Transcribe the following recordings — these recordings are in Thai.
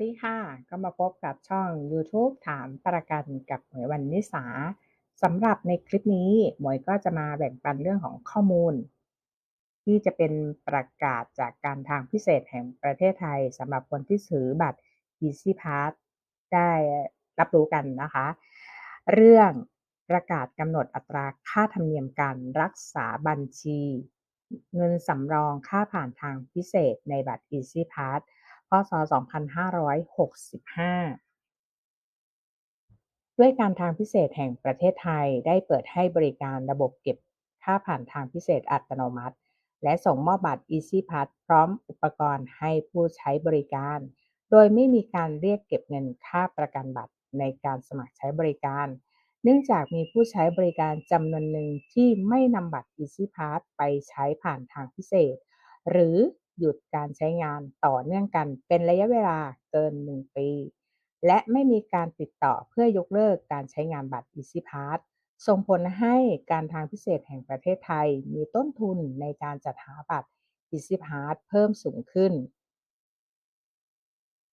วัสดีค่ะ ก็มาพบกับช่อง YouTube ถามประกันกับหมวยวันนิสาสำหรับในคลิปนี้หมวยก็จะมาแบ่งปันเรื่องของข้อมูล ที่จะเป็นประกาศจากการทางพิเศษแห่งประเทศไทยสำหรับคนที่ถือบัตร Easy Pass ได้รับรู้กันนะคะ เรื่องประกาศกำหนดอัตราค่าธรรมเนียมการรักษาบัญชี เงินสำรองค่าผ่านทางพิเศษในบัตร Easy Pass พศ 2565 ด้วยการทางพิเศษแห่งประเทศไทยได้เปิดให้บริการระบบเก็บค่าผ่านทางพิเศษอัตโนมัติ และส่งมอบบัตร Easy Pass พร้อมอุปกรณ์ให้ผู้ใช้บริการ โดยไม่มีการเรียกเก็บเงินค่าประกันบัตรในการสมัครใช้บริการ เนื่องจากมีผู้ใช้บริการจำนวนหนึ่งที่ไม่นำบัตร Easy Pass ไปใช้ผ่านทางพิเศษ หรือหยุดการใช้งานต่อเนื่องกันเป็นระยะเวลาเกิน 1 ปี และไม่มีการติดต่อเพื่อยกเลิกการใช้งานบัตร Easy Pass ส่งผลให้การทางพิเศษแห่งประเทศไทยมีต้นทุนในการจัดหาบัตร Easy Pass เพิ่มสูงขึ้น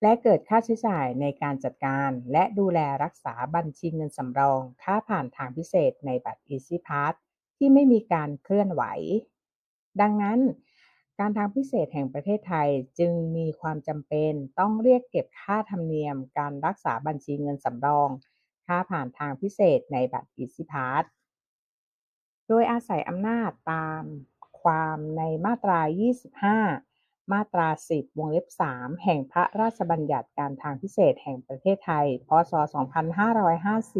และเกิดค่าใช้จ่ายในการจัดการและดูแลรักษาบัญชีเงินสำรอง ค่าผ่านทางพิเศษในบัตร Easy Pass ที่ไม่มีการเคลื่อนไหว ดังนั้น การทางพิเศษแห่งประเทศไทยจึงมีความจำเป็นต้องเรียกเก็บค่าธรรมเนียม การรักษาบัญชีเงินสำรอง ค่าผ่านทางพิเศษในบัตร Easy Pass โดยอาศัยอำนาจตามความในมาตรา 25 มาตรา 10 วงเล็บ 3 แห่งพระราชบัญญัติการทางพิเศษแห่งประเทศไทย พศ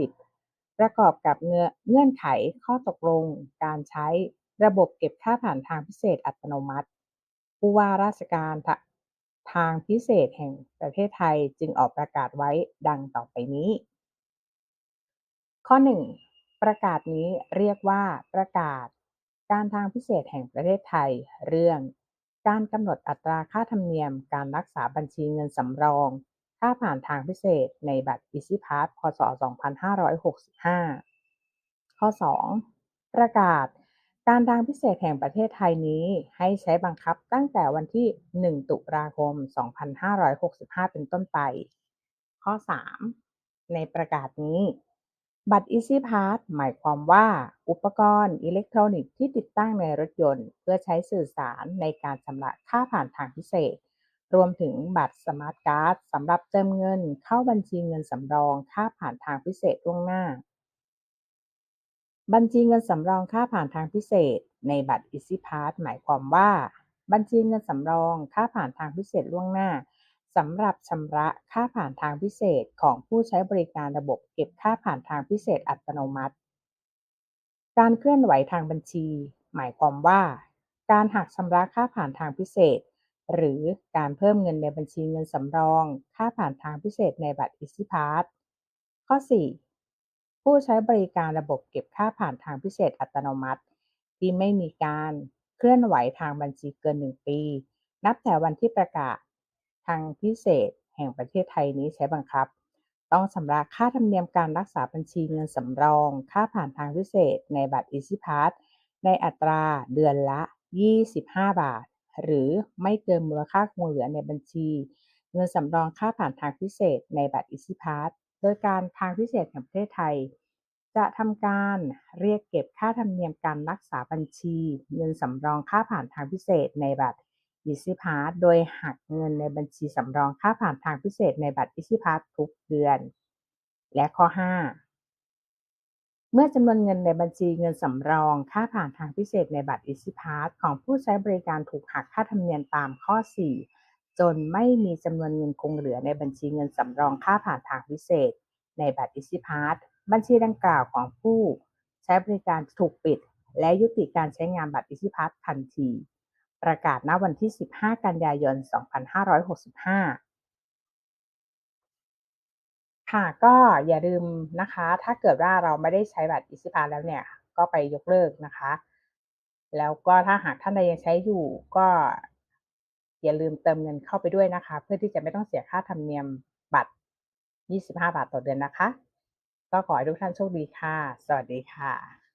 2550 ประกอบกับเงื่อนไขข้อตกลง การใช้ระบบเก็บค่าผ่านทางพิเศษอัตโนมัติ ผู้ว่าราชการทางพิเศษแห่งประเทศไทยจึงออกประกาศไว้ดังต่อไปนี้ ข้อ 1 ประกาศนี้เรียกว่าประกาศ การทางพิเศษแห่งประเทศไทย เรื่อง การกำหนดอัตราค่าธรรมเนียม การรักษาบัญชีเงินสำรอง ค่าผ่านทางพิเศษในบัตร Easy Pass พศ 2565 ข้อ 2 ประกาศ การทางพิเศษแห่งประเทศไทยนี้ให้ใช้บังคับตั้งแต่วันที่ 1 ตุลาคม 2565 เป็นต้นไป ข้อ 3 ในประกาศนี้ บัตร Easy Pass หมายความว่าอุปกรณ์อิเล็กทรอนิกส์ที่ติดตั้งในรถยนต์ เพื่อใช้สื่อสารในการชำระค่าผ่านทางพิเศษ รวมถึงบัตรสมาร์ทการ์ดสำหรับเติมเงินเข้าบัญชีเงินสำรองค่าผ่านทางพิเศษล่วงหน้า บัญชีเงินสำรองค่าผ่านทางพิเศษ ในบัตร Easy Pass หมายความว่า บัญชีเงินสำรองค่าผ่านทางพิเศษล่วงหน้าสำหรับชำระค่าผ่านทางพิเศษของผู้ใช้บริการระบบเก็บค่าผ่านทางพิเศษอัตโนมัติ การเคลื่อนไหวทางบัญชี หมายความว่า การหักชำระค่าผ่านทางพิเศษ หรือการเพิ่มเงินในบัญชีเงินสำรอง ค่าผ่านทางพิเศษในบัตร Easy Pass ข้อ 4 ผู้ใช้บริการระบบเก็บค่าผ่านทางพิเศษอัตโนมัติ ที่ไม่มีการเคลื่อนไหวทางบัญชีเกิน 1 ปี นับแต่วันที่ประกาศทางพิเศษแห่งประเทศไทยนี้ใช้บังคับ ต้องชำระค่าธรรมเนียมการรักษาบัญชีเงินสำรอง ค่าผ่านทางพิเศษในบัตร Easy Pass ในอัตราเดือนละ 25 บาท หรือไม่เกินมูลค่าคงเหลือในบัญชี เงินสำรองค่าผ่านทางพิเศษในบัตร Easy Pass โดยการทางพิเศษแห่งประเทศไทย จะทำการเรียกเก็บค่าธรรมเนียมการรักษาบัญชี เงินสำรองค่าผ่านทางพิเศษในบัตร Easy Pass โดยหักเงินในบัญชีสำรองค่าผ่านทางพิเศษในบัตร Easy Pass ทุกเดือน และข้อ 5 เมื่อจำนวนเงินในบัญชีเงินสำรองค่าผ่านทางพิเศษในบัตร Easy Pass ของผู้ใช้บริการถูกหักค่าธรรมเนียมตามข้อ 4 จนไม่มีจำนวนเงินคงเหลือในบัญชีเงินสำรองค่าผ่านทางพิเศษ ในบัตร Easy Pass บัญชีดังกล่าวของผู้ใช้บริการถูกปิด และยุติการใช้งานบัตร Easy Pass ทันที ประกาศณวันที่ 15 กันยายน 2565ค่ะก็อย่าลืมนะคะ ถ้าเกิดว่าเราไม่ได้ใช้บัตร Easy Pass แล้วเนี่ย ก็ไปยกเลิกนะคะ แล้วก็ถ้าหากท่านใดยังใช้อยู่ก็ อย่าลืมเติมเงินเข้าไปด้วยนะคะ เพื่อที่จะไม่ต้องเสียค่าธรรมเนียมบัตร 25 บาทต่อเดือนนะคะ ก็ขอให้ทุกท่านโชคดีค่ะ สวัสดีค่ะ